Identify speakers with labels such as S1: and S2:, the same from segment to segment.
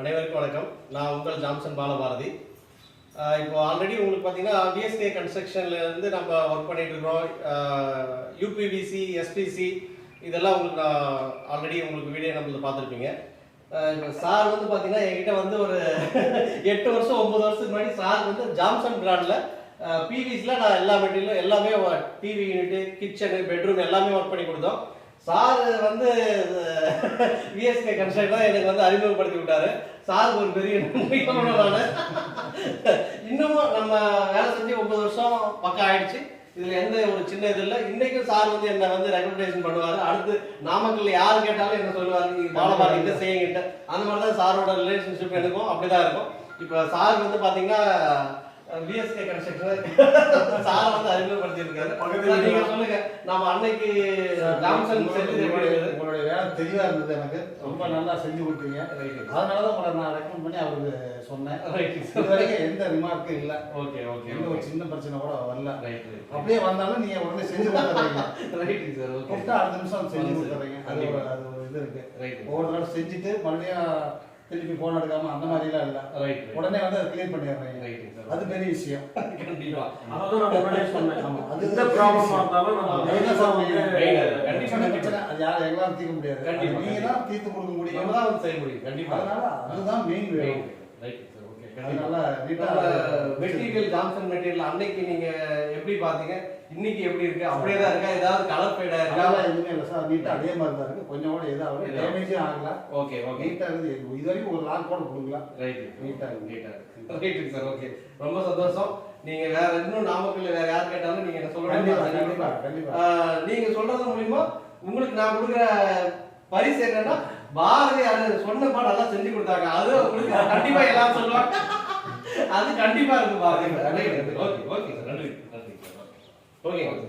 S1: அனைவருக்கும் வணக்கம். நான் உங்கள் ஜாம்சன் பாலபாரதி. இப்போ ஆல்ரெடி உங்களுக்கு பார்த்தீங்கன்னா பிஎஸ்கே கன்ஸ்ட்ரக்ஷன்லேருந்து நம்ம ஒர்க் பண்ணிட்டு இருக்கிறோம். யூபிவிசி எஸ்பிசி இதெல்லாம் உங்களுக்கு நான் ஆல்ரெடி உங்களுக்கு வீடியோ நம்மளது பார்த்துருப்பீங்க. சார் வந்து பார்த்தீங்கன்னா என்கிட்ட வந்து ஒரு எட்டு வருஷம் ஒன்பது வருஷத்துக்கு முன்னாடி சார் வந்து ஜாம்சன் பிராண்டில் பிவிஸில் நான் எல்லா மெட்டீரியலும் எல்லாமே டிவி யூனிட்டு கிச்சனு பெட்ரூம் எல்லாமே ஒர்க் பண்ணி கொடுத்தோம். சார் வந்து விஎஸ்கே கன்ஸ்ட்ரக்ட் தான் எனக்கு வந்து அறிமுகப்படுத்தி விட்டாரு. சார் ஒரு பெரிய நன்றி இன்னமும் நம்ம வேலை செஞ்சு ஒன்பது வருஷம் பக்கம் ஆயிடுச்சு. இதுல எந்த ஒரு சின்ன இது இல்லை. இன்னைக்கும் சார் வந்து என்ன வந்து ரெக்கமெண்டேஷன் பண்ணுவாரு. அடுத்து நாமக்கல்ல யார் கேட்டாலும் என்ன சொல்லுவாரு? நீங்க பாலபாடி கிட்ட. செய்யுங்கிட்ட அந்த மாதிரி தான் சாரோட ரிலேஷன்ஷிப் எனக்கும் அப்படிதான் இருக்கும். இப்போ சார் வந்து பாத்தீங்கன்னா விஎஸ்கே கன்ஸ்ட்ரக்ஷன் சார் வந்து அறிமுகப்படுத்தியிருக்காரு.
S2: பக்கத்துல
S1: நீங்க சொல்லுங்க. நம்ம அன்னைக்கு ஜாம்சன்?
S2: உங்களுடைய வேலை தெளிவா இருந்தது எனக்கு. ரொம்ப நல்லா செஞ்சு கொடுத்தீங்க. அதனால தான் உங்களை நான் ரெக்கமெண்ட் பண்ணி அவருக்கு சொன்னேன். இது. வரைக்கும் எந்த ரிமார்க்கும் இல்லை.
S1: ஓகே ஓகே
S2: எந்த ஒரு சின்ன பிரச்சனை கூட வரல.
S1: ரைட்
S2: அப்படியே வந்தாலும் நீங்க உடனே செஞ்சு கொடுத்துறீங்க.
S1: ரைட் சார் ஓகே
S2: கூப்பிட்டா அடுத்த நிமிஷம் செஞ்சு கொடுத்துறீங்க. அது ஒரு இது இருக்கு.
S1: ரைட்
S2: ஒவ்வொரு தடவை செஞ்சுட்டு மறுபடியும் திருப்பி போன் எடுக்காம அந்த மாதிரிலாம் இல்லை.
S1: ரைட்
S2: உடனே வந்து அதை கிளியர் பண்ணிடுறீங்க.
S1: ரைட்
S2: அது பெரிய விஷயம். யாரும் எங்களாலும் தீர்க்க முடியாது. நீங்க தான் தீர்த்து கொடுக்க
S1: நம்ம
S2: முடியும்
S1: செய்ய முடியும். கண்டிப்பா.
S2: அதனால அதுதான் மெயின் வேணும்.
S1: ரைட் மெட்டீரியல் ஜான்சன் மெட்டீரியல் அன்னைக்கு நீங்க எப்படி பாத்தீங்க இன்னைக்கு எப்படி இருக்கு? அப்படியே தான் இருக்கா? ஏதாவது கலர் ஃபேடா இருக்கா?
S2: எதுவுமே இல்லை சார். நீட்டா அதே மாதிரி தான் இருக்கு. கொஞ்சம் கூட
S1: இல்ல.
S2: டேமேஜும் ஆகல.
S1: ஓகே ஓகே
S2: நீட்டா இருக்குது. இது வரைக்கும் ஒரு லாக் கூட கொடுக்கல.
S1: ரைட்
S2: நீட்டா இருக்கு.
S1: நீட்டா ரைட் சார் ஓகே ரொம்ப சந்தோஷம். நீங்க வேற இன்னும் நாமக்கல்ல வேற யார் கேட்டாலும் நீங்க ஆஹ் நீங்க சொல்றது மூலியமா உங்களுக்கு நான் கொடுக்குற பரிசு என்னன்னா பாரதி அது சொன்னப்பா நல்லா செஞ்சு கொடுத்தாங்க. அது உங்களுக்கு கண்டிப்பா எல்லாரும் சொல்லுவாங்க. அது கண்டிப்பா இருக்கு பாரதி. Okay okay sir. நன்றி நன்றி ஓகே ஓகே.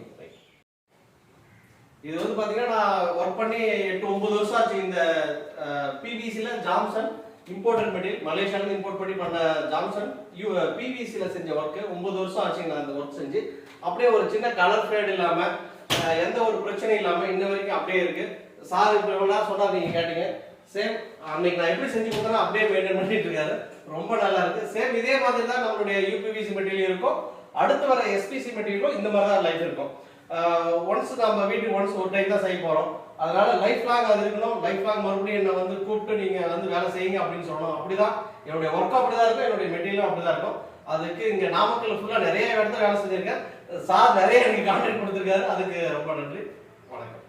S1: இது வந்து பாத்தீங்கன்னா நான் ஒர்க் பண்ணி எட்டு ஒன்பது வருஷம் ஆச்சு இந்த பிபிசில ஜாம்சன் இம்போர்ட்டட் மெட்டீரியல் மலேசியால இம்போர்ட் பண்ணி பண்ண ஜாம்சன். யூ பிபிசில செஞ்ச ஒர்க் ஒன்பது வருஷம் ஆச்சு நான் அந்த ஒர்க் செஞ்சு. அப்படியே ஒரு சின்ன கலர் ஃபேட் இல்லாம எந்த ஒரு பிரச்சனையும் இல்லாம இன்ன வரைக்கும் அப்படியே இருக்கு. சார் இப்ப இவ்வளவு நேரம் சொன்னா நீங்க கேட்டீங்க. சேம் அன்னைக்கு நான் எப்படி செஞ்சு கொடுத்தேனோ அப்படியே மெயின்டைன் பண்ணிட்டு இருக்காரு. ரொம்ப நல்லா இருக்கு. சேம் இதே மாதிரி தான் நம்மளுடைய யூபிபிசி மெட்டீரியல் இருக்கும். அடுத்து வர எஸ்பிசி மெட்டீரியலும் இந்த மாதிரி தான் லைஃப் இருக்கும். ஒன்ஸ் நம்ம வீட்டுக்கு ஒன்ஸ் ஒரு டைம் தான் செய்ய போறோம். அதனால லைஃப் லாங் அது இருக்கணும். லைஃப் லாங் மறுபடியும் என்ன வந்து கூப்பிட்டு நீங்க வந்து வேலை செய்யுங்க அப்படின்னு சொல்லணும். அப்படிதான். என்னுடைய ஒர்க் அப்படிதான் இருக்கும். என்னுடைய மெட்டீரியலும் அப்படிதான் இருக்கும். அதுக்கு இங்க நாமக்கல் ஃபுல்லா நிறைய இடத்துல வேலை செஞ்சிருக்கேன். சார் நிறைய எனக்கு கான்டாக்ட் கொடுத்துருக்காரு. அதுக்கு ரொம்ப நன்றி. வணக்கம்.